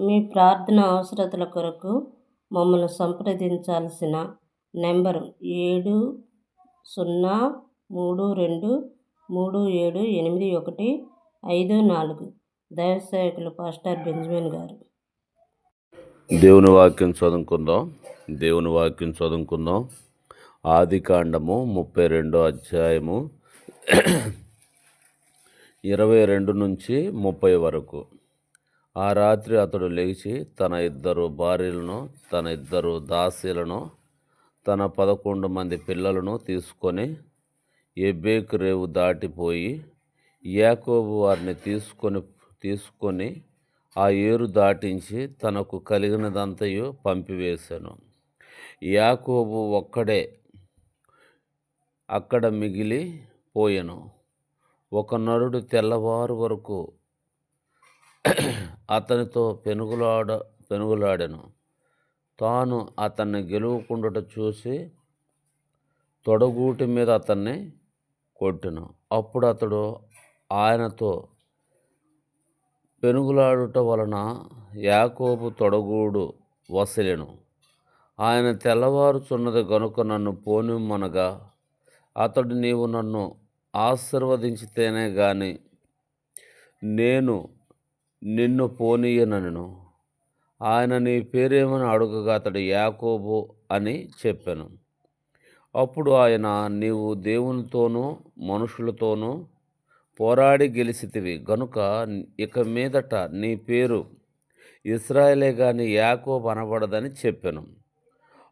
మీ ప్రార్థన అవసరతల కొరకు మమ్మల్ని సంప్రదించాల్సిన నెంబరు ఏడు సున్నా మూడు రెండు మూడు ఏడు ఎనిమిది ఒకటి ఐదు నాలుగు. దైవ సేవకులు పాస్టర్ బెంజమిన్ గారు. దేవుని వాక్యం చదువుకుందాం. దేవుని వాక్యం చదువుకుందాం. ఆది కాండము ముప్పై రెండో అధ్యాయము ఇరవై రెండు నుంచి ముప్పై వరకు. ఆ రాత్రి అతడు లేచి తన ఇద్దరు భార్యలను తన ఇద్దరు దాసీలను తన పదకొండు మంది పిల్లలను తీసుకొని ఎబ్బేకు రేవు దాటిపోయి యాకోబు వారిని తీసుకొని తీసుకొని ఆ ఏరు దాటించి తనకు కలిగినదంతయు పంపివేశాను. యాకోబు ఒక్కడే అక్కడ మిగిలి పోయాను ఒక నరుడు తెల్లవారు వరకు అతనితో పెనుగులాడ పెనుగులాడెను. తాను అతన్ని గెలువకుండుట చూసి తొడగూటి మీద అతన్ని కొట్టెను. అప్పుడు అతడు ఆయనతో పెనుగులాడుట వలన యాకోబు తొడగూడు వసలెను. ఆయన తెల్లవారుచున్నది గనుక నన్ను పోనిమ్మనగా అతడు నీవు నన్ను ఆశీర్వదించితేనే గాని నేను నిన్ను పోనీయనను. ఆయన నీ పేరేమని అడుగగా అతడు యాకోబు అని చెప్పాను. అప్పుడు ఆయన నీవు దేవునితోనూ మనుషులతోనూ పోరాడి గెలిచితివి. గనుక ఇక మీదట నీ పేరు ఇస్రాయలే గాని యాకోబు అనబడదని చెప్పాను.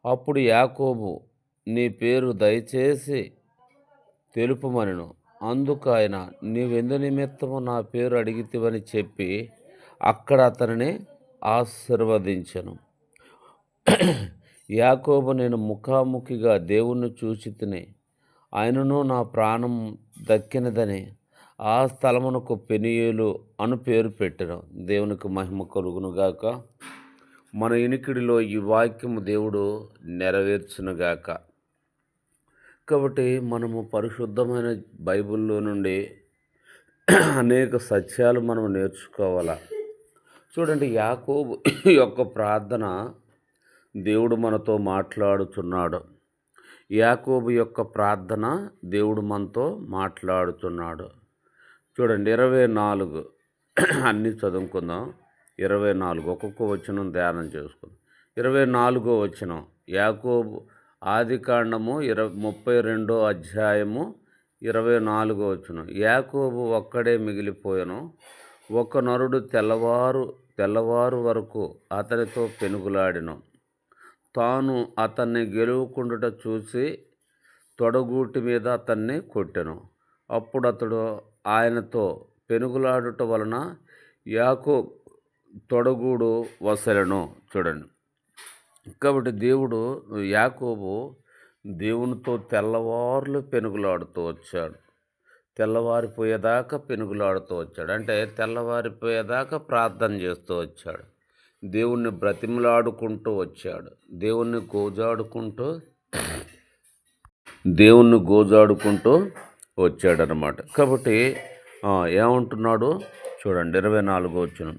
అప్పుడు యాకోబు నీ పేరు దయచేసి తెలుపుమనను. అందుకు ఆయన నీవెందు నిమిత్తము నా పేరు అడిగితివని చెప్పి అక్కడ అతనిని ఆశీర్వదించను. యాకోబు నేను ముఖాముఖిగా దేవుణ్ణి చూచి తిని ఆయనను నా ప్రాణం దక్కినదని ఆ స్థలమునకు పెనియేలు అను పేరు పెట్టను. దేవునికి మహిమ కలుగునుగాక మన ఇనికిడిలో ఈ వాక్యము దేవుడు నెరవేర్చునుగాక కాబట్టి మనము పరిశుద్ధమైన బైబిల్లో నుండి అనేక సత్యాలు మనం నేర్చుకోవాలా? చూడండి యాకోబు యొక్క ప్రార్థన దేవుడు మనతో మాట్లాడుతున్నాడు యాకోబు యొక్క ప్రార్థన దేవుడు మనతో మాట్లాడుతున్నాడు చూడండి ఇరవై నాలుగు. అన్నీ చదువుకుందాం. ఇరవై నాలుగు. ఒక్కొక్క వచనం ధ్యానం చేసుకుందాం. ఇరవై నాలుగో వచనం. యాకోబు ఆది కాండము ఇరవై ముప్పై రెండో అధ్యాయము ఇరవై నాలుగో వచనం. యాకోబు ఒక్కడే మిగిలిపోయాను. ఒక నరుడు తెల్లవారు తెల్లవారు వరకు అతనితో పెనుగులాడిను. తాను అతన్ని గెలువుకుండుట చూసి తొడగూటి మీద అతన్ని కొట్టెను. అప్పుడు అతడు ఆయనతో పెనుగులాడుట వలన యాకో తొడగూడు వసలను చూడండి కాబట్టి దేవుడు యాకోబు దేవునితో తెల్లవారులు పెనుగులాడుతూ వచ్చాడు. తెల్లవారిపోయేదాకా పెనుగులాడుతూ వచ్చాడు. అంటే తెల్లవారిపోయేదాకా ప్రార్థన చేస్తూ వచ్చాడు. దేవుణ్ణి బ్రతిమలాడుకుంటూ వచ్చాడు. దేవుణ్ణి గోజాడుకుంటూ దేవుణ్ణి గోజాడుకుంటూ వచ్చాడనమాట కాబట్టి ఏమంటున్నాడు? చూడండి ఇరవై నాలుగో వచ్చిన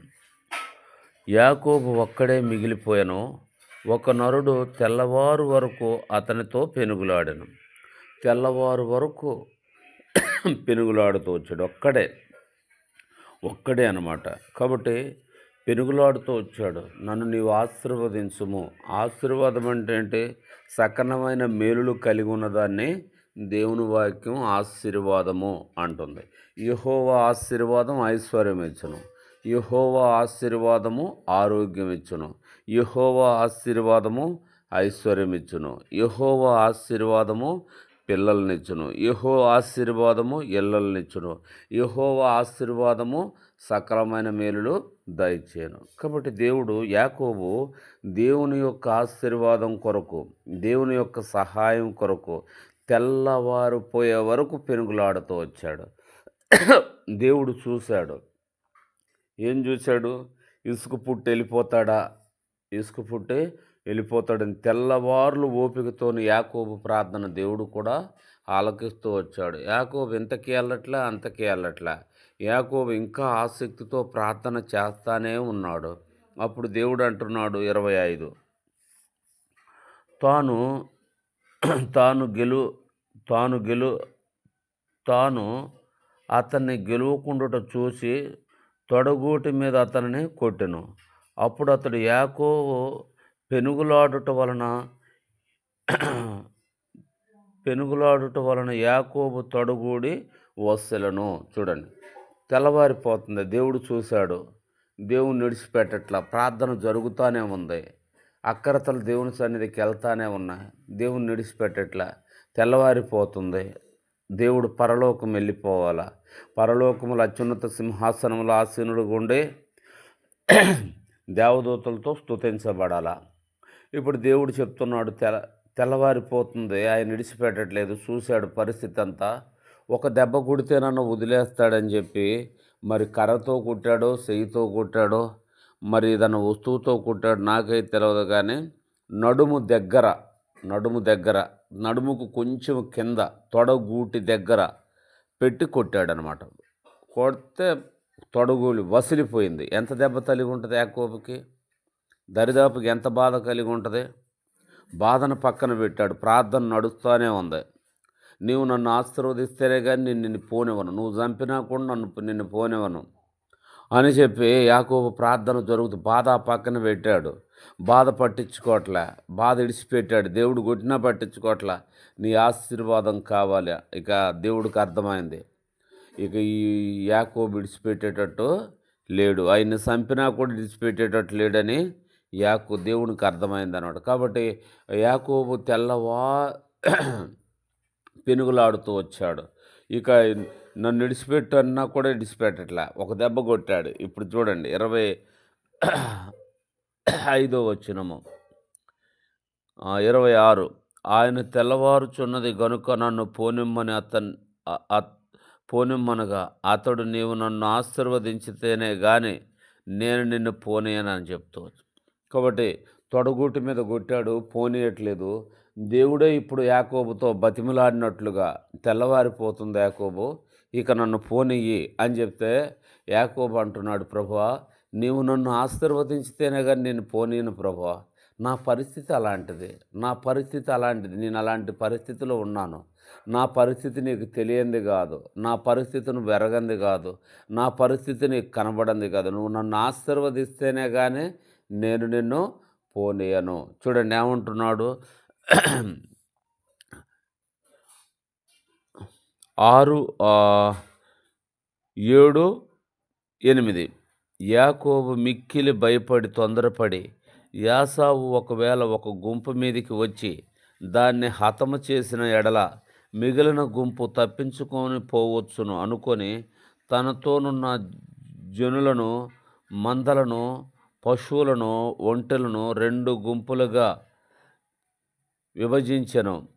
యాకోబు ఒక్కడే మిగిలిపోయాను. ఒక నరుడు తెల్లవారు వరకు అతనితో పెనుగులాడాను. తెల్లవారు వరకు పెనుగులాడుతూ వచ్చాడు. ఒక్కడే ఒక్కడే అనమాట కాబట్టి పెనుగులాడుతూ వచ్చాడు. నన్ను నీవు ఆశీర్వదించుము. ఆశీర్వాదం అంటే అంటే సకలమైన మేలులు కలిగి ఉన్నదాన్ని దేవుని వాక్యం ఆశీర్వాదము అంటుంది. యహోవ ఆశీర్వాదం ఐశ్వర్యం ఇచ్చును. యహోవ ఆశీర్వాదము ఆరోగ్యం ఇచ్చును. యహోవ ఆశీర్వాదము ఐశ్వర్యం ఇచ్చును. యహోవ ఆశీర్వాదము పిల్లలనిచ్చును. యహో ఆశీర్వాదము ఇళ్ళనిచ్చును యహోవ ఆశీర్వాదము సకలమైన మేలులు దయచేయను కాబట్టి దేవుడు యాకోబు దేవుని యొక్క ఆశీర్వాదం కొరకు దేవుని యొక్క సహాయం కొరకు తెల్లవారిపోయే వరకు పెనుగులాడుతూ వచ్చాడు. దేవుడు చూశాడు. ఏం చూశాడు? ఇసుక పుట్టి వెళ్ళిపోతాడా? ఇసుక పుట్టి వెళ్ళిపోతాడని తెల్లవారులు ఓపికతోని యాకోబు ప్రార్థన దేవుడు కూడా ఆలకిస్తూ వచ్చాడు. యాకోబు ఇంతకీ వెళ్ళట్లే అంతకీ వెళ్ళట్లే? యాకోబు ఇంకా ఆసక్తితో ప్రార్థన చేస్తానే ఉన్నాడు. అప్పుడు దేవుడు అంటున్నాడు ఇరవై ఐదు. తాను తాను గెలు తాను గెలు తాను అతన్ని గెలువకుండుట చూసి తొడగూటి మీద అతనిని కొట్టెను. అప్పుడు అతడు యాకో పెనుగులాడుట వలన పెనుగులాడుట వలన యాకోబు తడుగూడి వස්සెలను చూడండి. తెల్లవారిపోతుంది. దేవుడు చూశాడు. దేవుని విడిచిపెట్టట్లా ప్రార్థన జరుగుతూనే ఉంది. అక్కరతలు దేవుని సన్నిధికి వెళ్తానే ఉన్నాయి. దేవుని విడిచిపెట్టట్లా తెల్లవారిపోతుంది. దేవుడు పరలోకం వెళ్ళిపోవాలా? పరలోకములు అత్యున్నత సింహాసనముల ఆసీనుడుగా ఉండి దేవదూతలతో స్తుతించబడాలా? ఇప్పుడు దేవుడు చెప్తున్నాడు తెల తెల్లవారిపోతుంది ఆయన విడిచిపెట్టట్లేదు చూశాడు పరిస్థితి అంతా ఒక దెబ్బ కొడితే నన్ను వదిలేస్తాడని చెప్పి మరి కర్రతో కుట్టాడో చెయ్యితో కుట్టాడో మరి ఏదైనా వస్తువుతో కుట్టాడు నాకైతే తెలియదు కానీ నడుము దగ్గర నడుము దగ్గర నడుముకు కొంచెం కింద తొడగూటి దగ్గర పెట్టి కొట్టాడనమాట. కొడితే తొడగూలి వసిలిపోయింది. ఎంత దెబ్బ తలిగి ఉంటుంది యాకోబుకి దరిదాపుకి ఎంత బాధ కలిగి ఉంటుంది? బాధను పక్కన పెట్టాడు. ప్రార్థన నడుస్తూనే ఉంది. నీవు నన్ను ఆశీర్వదిస్తేనే కానీ నేను నిన్ను పోనివ్వను. నువ్వు చంపినా కూడా నన్ను నిన్ను పోనివ్వను అని చెప్పి యాకోబు ప్రార్థన జరుగుతూ బాధ పక్కన పెట్టాడు. బాధ పట్టించుకోవట్లే. బాధ ఇడిచిపెట్టాడు. దేవుడు కొట్టినా పట్టించుకోవట్లే. నీ ఆశీర్వాదం కావాలి. ఇక దేవుడికి అర్థమైంది. ఇక ఈ యాకోబు విడిచిపెట్టేటట్టు లేడు. ఆయన్ని చంపినా కూడా విడిచిపెట్టేటట్టు లేడని యాకు దేవునికి అర్థమైంది అన్నమాట కాబట్టి యాకోబు తెల్లవా పెనుగులాడుతూ వచ్చాడు. ఇక నన్ను విడిచిపెట్టు అన్నా కూడా విడిచిపెట్టట్లా. ఒక దెబ్బ కొట్టాడు. ఇప్పుడు చూడండి ఇరవై ఐదో వచ్చినము ఇరవై ఆరు. ఆయన తెల్లవారుచున్నది గనుక నన్ను పోనిమ్మని అతను అ- పోనిమ్మనగా అతడు నీవు నన్ను ఆశీర్వదించితేనే కానీ నేను నిన్ను పోనీయనని చెప్తూ వచ్చు. కాబట్టి తొడగూటి మీద కొట్టాడు పోనీయట్లేదు. దేవుడే ఇప్పుడు యాకోబుతో బతిమలాడినట్లుగా తెల్లవారిపోతుంది యాకోబు ఇక నన్ను పోనీయి అని చెప్తే యాకోబు అంటున్నాడు ప్రభువా నీవు నన్ను ఆశీర్వదించితేనే కానీ నేను పోనీయను ప్రభువా. నా పరిస్థితి అలాంటిది. నా పరిస్థితి అలాంటిది. నేను అలాంటి పరిస్థితిలో ఉన్నాను. నా పరిస్థితి నీకు తెలియంది కాదు. నా పరిస్థితిని వెరగంది కాదు. నా పరిస్థితి నీకు కనబడంది కాదు. నువ్వు నన్ను ఆశీర్వదిస్తేనే కానీ నేను నిన్ను పోనీయను. చూడండి ఏమంటున్నాడు? ఆరు ఏడు ఎనిమిది. యాకోబు మిక్కిలి భయపడి తొందరపడి యాసావు ఒకవేళ ఒక గుంపు మీదికి వచ్చి దాన్ని హతము చేసిన ఎడల మిగిలిన గుంపు తప్పించుకొని పోవచ్చును అనుకొని తనతోనున్న జనులను మందలను పశువులను ఒంటెలను రెండు గుంపులుగా విభజించెను.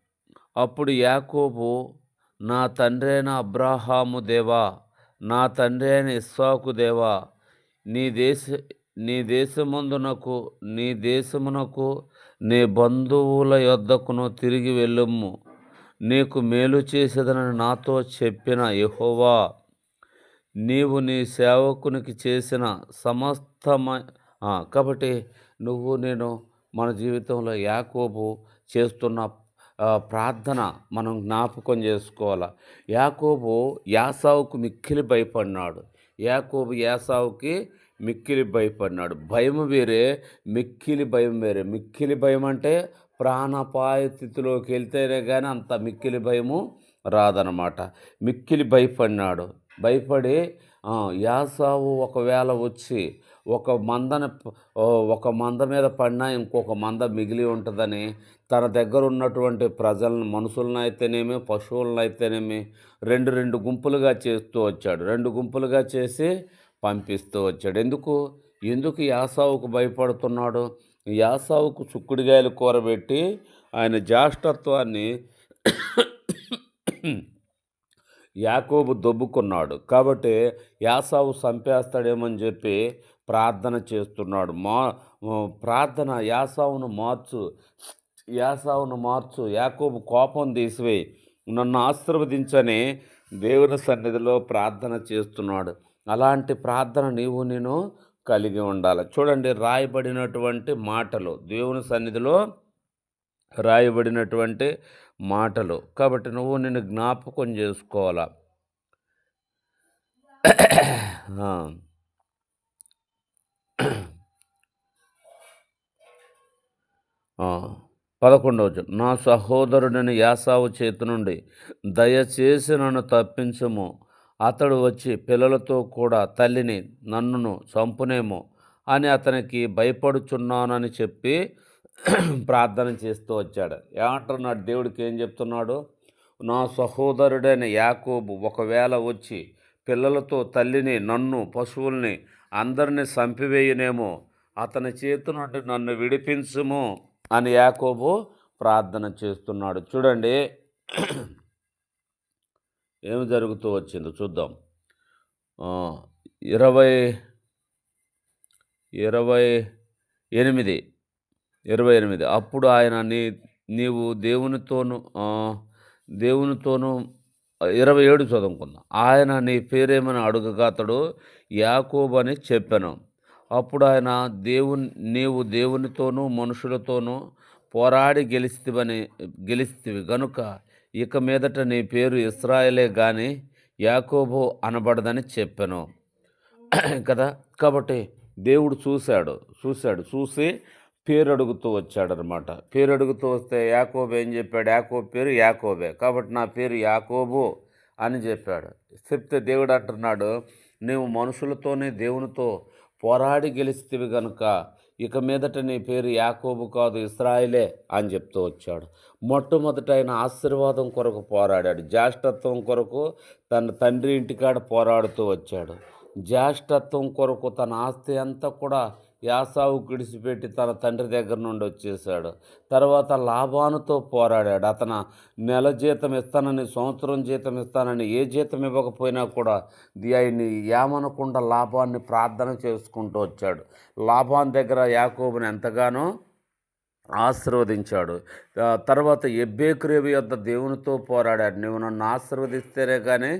అప్పుడు యాకోబు నా తండ్రి అయిన అబ్రాహాము దేవా నా తండ్రి అయిన ఇస్సాకు దేవా నీ దేశ నీ దేశమందునకు నీ దేశమునకు నీ బంధువుల యొద్దకును తిరిగి వెళ్ళుము. నీకు మేలు చేసేదనని నాతో చెప్పిన యహోవా నీవు నీ సేవకునికి చేసిన సమస్తమ కాబట్టి నువ్వు నేను మన జీవితంలో యాకోబు చేస్తున్న ప్రార్థన మనం జ్ఞాపకం చేసుకోవాలి. యాకోబు యాసావుకు మిక్కిలి భయపడినాడు. యాకోబు యాసావుకి మిక్కిలి భయపడినాడు. భయం వేరే మిక్కిలి భయం వేరే. మిక్కిలి భయం అంటే ప్రాణాపాయ స్థితిలోకి వెళ్తేనే కానీ అంత మిక్కిలి భయము రాదనమాట మిక్కిలి భయపడినాడు. భయపడి యాసావు ఒకవేళ వచ్చి ఒక మందన ఒక మంద మీద పడినా ఇంకొక మంద మిగిలి ఉంటుందని తన దగ్గర ఉన్నటువంటి ప్రజలను మనుషులను అయితేనేమి పశువులను అయితేనేమి రెండు రెండు గుంపులుగా చేస్తూ వచ్చాడు. రెండు గుంపులుగా చేసి పంపిస్తూ వచ్చాడు. ఎందుకు? ఎందుకు యాసావుకు భయపడుతున్నాడు? యాసావుకు చుక్కుడుగాయలు కూరబెట్టి ఆయన జ్యేష్ఠత్వాన్ని యాకోబు దొబ్బుకున్నాడు. కాబట్టి యాసావు చంపేస్తాడేమని చెప్పి ప్రార్థన చేస్తున్నాడు. మా ప్రార్థన యాసావును మార్చు యాసావును మార్చు. యాకోబు కోపం తీసివేయి నన్ను ఆశీర్వదించని దేవుని సన్నిధిలో ప్రార్థన చేస్తున్నాడు. అలాంటి ప్రార్థన నీవు నేను కలిగి ఉండాలి. చూడండి రాయబడినటువంటి మాటలు. దేవుని సన్నిధిలో రాయబడినటువంటి మాటలు. కాబట్టి నువ్వు నేను జ్ఞాపకం చేసుకోవాలా? పదకొండవ నా సహోదరుడిని యాసావు చేతి నుండి దయచేసి నన్ను తప్పించము. అతడు వచ్చి పిల్లలతో కూడా తల్లిని నన్నును చంపునేమో అని అతనికి భయపడుచున్నానని చెప్పి ప్రార్థన చేస్తూ వచ్చాడు. ఏమంటున్నాడు? దేవుడికి ఏం చెప్తున్నాడు? నా సహోదరుడైన యాకోబు ఒకవేళ వచ్చి పిల్లలతో తల్లిని నన్ను పశువుల్ని అందరిని చంపివేయునేమో అతని చేతి నుండి నన్ను విడిపించుము. అని యాకోబు ప్రార్థన చేస్తున్నాడు. చూడండి ఏమి జరుగుతూ వచ్చిందో చూద్దాం. ఇరవై ఇరవై ఎనిమిది ఇరవై ఎనిమిది. అప్పుడు ఆయన నీ నీవు దేవునితోను దేవునితోనూ ఇరవై ఏడు చదువుకుందాం ఆయన నీ పేరేమని అడుగగా అతడు యాకోబు అని చెప్పాను. అప్పుడు ఆయన దేవుని నీవు దేవునితోనూ మనుషులతోనూ పోరాడి గెలిస్తివని గెలిస్తివి. గనుక ఇక మీదట నీ పేరు ఇస్రాయలే గాని యాకోబు అనబడదని చెప్పాను. కదా? కాబట్టి దేవుడు చూశాడు చూశాడు. చూసి పేరు అడుగుతూ వచ్చాడనమాట. పేరు అడుగుతూ వస్తే యాకోబు ఏం చెప్పాడు? యాకోబు పేరు యాకోబే. కాబట్టి నా పేరు యాకోబు అని చెప్పాడు. చెప్తే దేవుడు అంటున్నాడు నీవు మనుషులతోనే దేవునితో పోరాడి గెలిస్తేవి గనుక ఇక మీదట నీ పేరు యాకోబు కాదు ఇస్రాయిలే అని చెప్తూ వచ్చాడు. మొట్టమొదట ఆయన ఆశీర్వాదం కొరకు పోరాడాడు. జ్యేష్ఠత్వం కొరకు తన తండ్రి ఇంటికాడ పోరాడుతూ వచ్చాడు. జ్యేష్ఠత్వం కొరకు తన ఆస్తి అంతా కూడా యాసావు విడిచిపెట్టి తన తండ్రి దగ్గర నుండి వచ్చేసాడు తర్వాత లాభానుతో పోరాడాడు. అతను నెల జీతం ఇస్తానని సంవత్సరం జీతం ఇస్తానని ఏ జీతం ఇవ్వకపోయినా కూడా ఆయన్ని ఏమనకుండా లాభాన్ని ప్రార్థన చేసుకుంటూ వచ్చాడు. లాభాన్ దగ్గర యాకోబుని ఎంతగానో ఆశీర్వదించాడు. తర్వాత ఎబ్బేకురేవి యొద్ద దేవునితో పోరాడాడు. నువ్వు నన్ను ఆశీర్వదిస్తేనే కానీ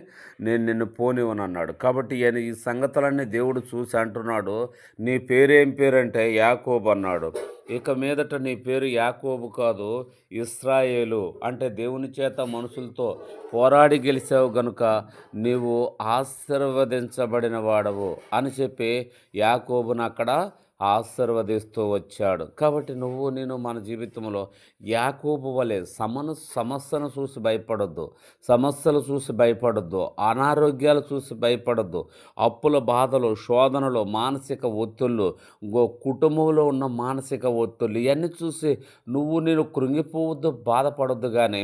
నేను నిన్ను పోనివను అన్నాడు కాబట్టి ఈయన ఈ సంగతులన్నీ దేవుడు చూసి అంటున్నాడు. నీ పేరేం పేరంటే యాకోబు అన్నాడు. ఇక మీదట నీ పేరు యాకోబు కాదు ఇస్రాయేలు. అంటే దేవుని చేత మనుషులతో పోరాడి గెలిచావు గనుక నీవు ఆశీర్వదించబడిన వాడవు అని చెప్పి యాకోబును అక్కడ ఆశీర్వదిస్తూ వచ్చాడు. కాబట్టి నువ్వు నేను మన జీవితంలో యాకోబు వలె సమను సమస్యను చూసి భయపడొద్దు. సమస్యలు చూసి భయపడొద్దు. అనారోగ్యాలు చూసి భయపడొద్దు. అప్పుల బాధలు శోధనలు మానసిక ఒత్తుళ్ళు కుటుంబంలో ఉన్న మానసిక ఒత్తిళ్ళు ఇవన్నీ చూసి నువ్వు నేను కృంగిపోవద్దు బాధపడొద్దు కానీ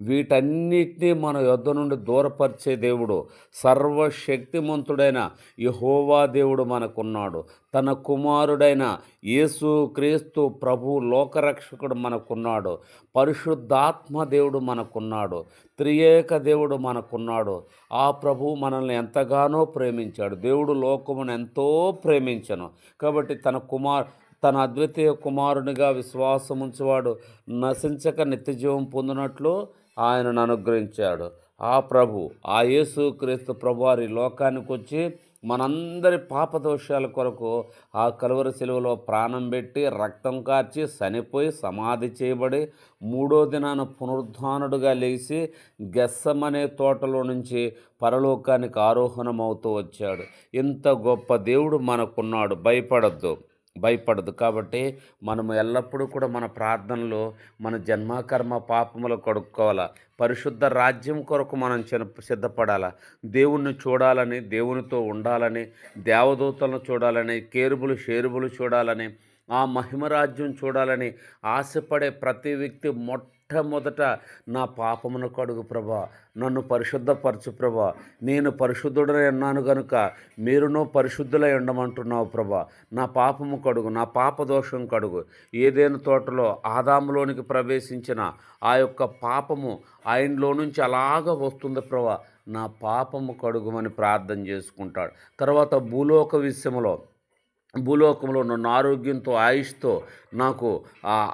వీటన్నిటినీ మన యొద్ధ నుండి దూరపరిచే దేవుడు సర్వశక్తిమంతుడైన యహోవా దేవుడు మనకున్నాడు. తన కుమారుడైన యేసు క్రీస్తు ప్రభు లోకరక్షకుడు మనకున్నాడు. పరిశుద్ధాత్మ దేవుడు మనకున్నాడు. త్రియేక దేవుడు మనకున్నాడు. ఆ ప్రభు మనల్ని ఎంతగానో ప్రేమించాడు. దేవుడు లోకమును ఎంతో ప్రేమించను. కాబట్టి తన కుమార్ తన అద్వితీయ కుమారునిగా విశ్వాసముంచువాడు నశించక నిత్యజీవం పొందినట్లు ఆయనను అనుగ్రహించాడు ఆ ప్రభు ఆ యేసు క్రీస్తు ప్రభు వారి లోకానికి వచ్చి మనందరి పాపదోషాల కొరకు ఆ కలువరి శిలువలో ప్రాణం పెట్టి రక్తం కార్చి చనిపోయి సమాధి చేయబడి మూడో దినాన పునరుద్ధానుడుగా లేచి గెస్సమనే తోటలో నుంచి పరలోకానికి ఆరోహణమవుతూ వచ్చాడు. ఇంత గొప్ప దేవుడు మనకున్నాడు. భయపడద్దు. భయపడదు. కాబట్టి మనము ఎల్లప్పుడూ కూడా మన ప్రార్థనలో మన జన్మకర్మ పాపములు కడుక్కోవాలా. పరిశుద్ధ రాజ్యం కొరకు మనం చిన్న సిద్ధపడాలా. దేవుణ్ణి చూడాలని దేవునితో ఉండాలని దేవదూతలను చూడాలని కేరుబులు షేరుబులు చూడాలని ఆ మహిమరాజ్యం చూడాలని ఆశపడే ప్రతి వ్యక్తి మొట్టమొదట నా పాపమును కడుగు ప్రభా. నన్ను పరిశుద్ధపరచు ప్రభా. నేను పరిశుద్ధుడై ఉన్నాను గనుక మీరును పరిశుద్ధులై ఉండమంటున్నావు ప్రభా. నా పాపము కడుగు నా పాప దోషం కడుగు ఏదైనా తోటలో ఆదాములోనికి ప్రవేశించిన ఆ యొక్క పాపము ఆయనలో నుంచి అలాగ వస్తుంది ప్రభా. నా పాపము కడుగుమని ప్రార్థన చేసుకుంటాడు. తర్వాత భూలోక విషయంలో భూలోకంలో నన్ను ఆరోగ్యంతో ఆయుష్తో నాకు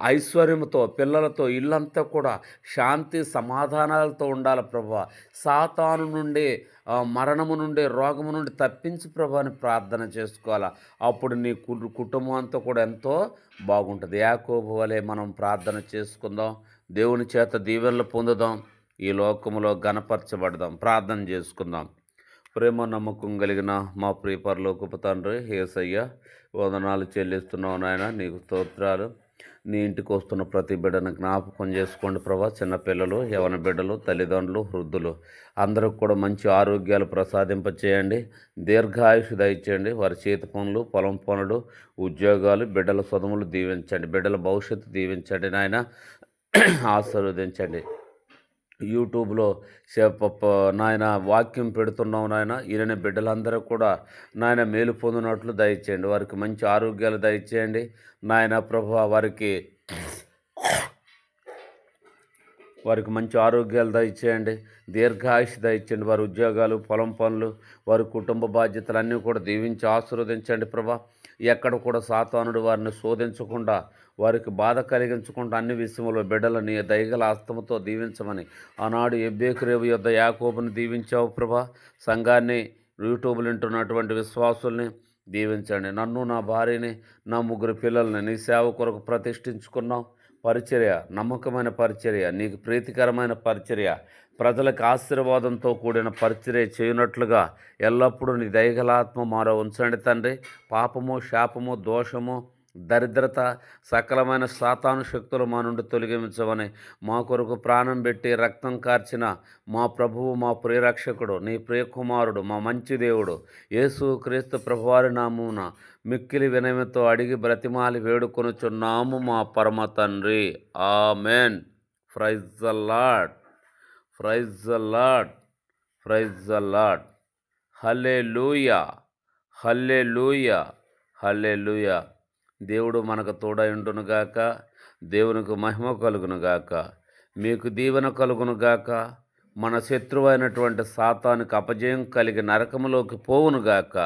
ఐశ్వర్యంతో పిల్లలతో ఇల్లంతా కూడా శాంతి సమాధానాలతో ఉండాలి ప్రభా. సాతాను నుండి మరణము నుండి రోగము నుండి తప్పించి ప్రభాని ప్రార్థన చేసుకోవాలా. అప్పుడు నీ కుటుంబం అంతా కూడా ఎంతో బాగుంటుంది. యాకోబు వలె మనం ప్రార్థన చేసుకుందాం. దేవుని చేత దీవెనలు పొందుదాం. ఈ లోకములో గణపరచబడదాం ప్రార్థన చేసుకుందాం. ప్రేమ నమ్మకం కలిగిన మా ప్రియ పరలోకపు తండ్రి ఏసయ్య వందనాలు చెల్లిస్తున్నావు నాయన నీకు స్తోత్రాలు. నీ ఇంటికి వస్తున్న ప్రతి బిడ్డను జ్ఞాపకం చేసుకోండి ప్రభా. చిన్నపిల్లలు యవన బిడ్డలు తల్లిదండ్రులు వృద్ధులు అందరికి కూడా మంచి ఆరోగ్యాలు ప్రసాదింపచేయండి. దీర్ఘాయుషు దయచేయండి. వారి చేతి పనులు పొలం పనులు ఉద్యోగాలు బిడ్డల చదువులు దీవించండి. బిడ్డల భవిష్యత్తు దీవించండి నాయన. ఆశీర్వదించండి. యూట్యూబ్లో నాయన వాక్యం పెడుతున్నాం నాయన ఈయన బిడ్డలందరూ కూడా నాయన మేలు పొందినట్లు దయచేయండి. వారికి మంచి ఆరోగ్యాలు దయచేయండి. నాయన ప్రభు వారికి వారికి మంచి ఆరోగ్యాలు దయచేయండి. దీర్ఘాయుష్ దయచేయండి. వారి ఉద్యోగాలు పొలం పనులు వారి కుటుంబ బాధ్యతలు అన్నీ కూడా దీవించి ఆశీర్వదించండి ప్రభా. ఎక్కడ కూడా సాతానుడు వారిని శోధించకుండా వారికి బాధ కలిగించకుండా అన్ని విషయంలో బిడ్డలని దయగల ఆస్తమతో దీవించమని. ఆనాడు ఎబ్బేకురేవు యొద్ద యాకోబుని దీవించావు ప్రభా. సంఘాన్ని యూట్యూబ్లు వింటున్నటువంటి విశ్వాసుల్ని దీవించండి. నన్ను నా భార్యని నా ముగ్గురు పిల్లల్ని నీ సేవ కొరకు ప్రతిష్ఠించుకున్నావు. పరిచర్య నమ్మకమైన పరిచర్య నీకు ప్రీతికరమైన పరిచర్య ప్రజలకు ఆశీర్వాదంతో కూడిన పరిచర్య చేయనట్లుగా ఎల్లప్పుడూ నీ దయగలాత్మ మారో ఉంచండి తండ్రి. పాపము శాపము దోషము దరిద్రత సకలమైన సాతాను శక్తులు మా నుండి తొలగించమని మా కొరకు ప్రాణం పెట్టి రక్తం కార్చిన మా ప్రభువు మా ప్రియరక్షకుడు నీ ప్రియకుమారుడు మా మంచి దేవుడు యేసు క్రీస్తు ప్రభువారి నామున మిక్కిలి వినయమతో అడిగి బ్రతిమాలి వేడుకొనుచున్నాము మా పరమ తండ్రి. Amen. Praise the lord praise the lord praise the lord hallelujah hallelujah లూయా హల్లే లూయా దేవుడు మనకు తోడైండునుగాక దేవునికి మహిమ కలుగునుగాక మీకు దీవెన కలుగునుగాక మన శత్రువైనటువంటి సాతానికి అపజయం కలిగి నరకములోకి పోవునుగాక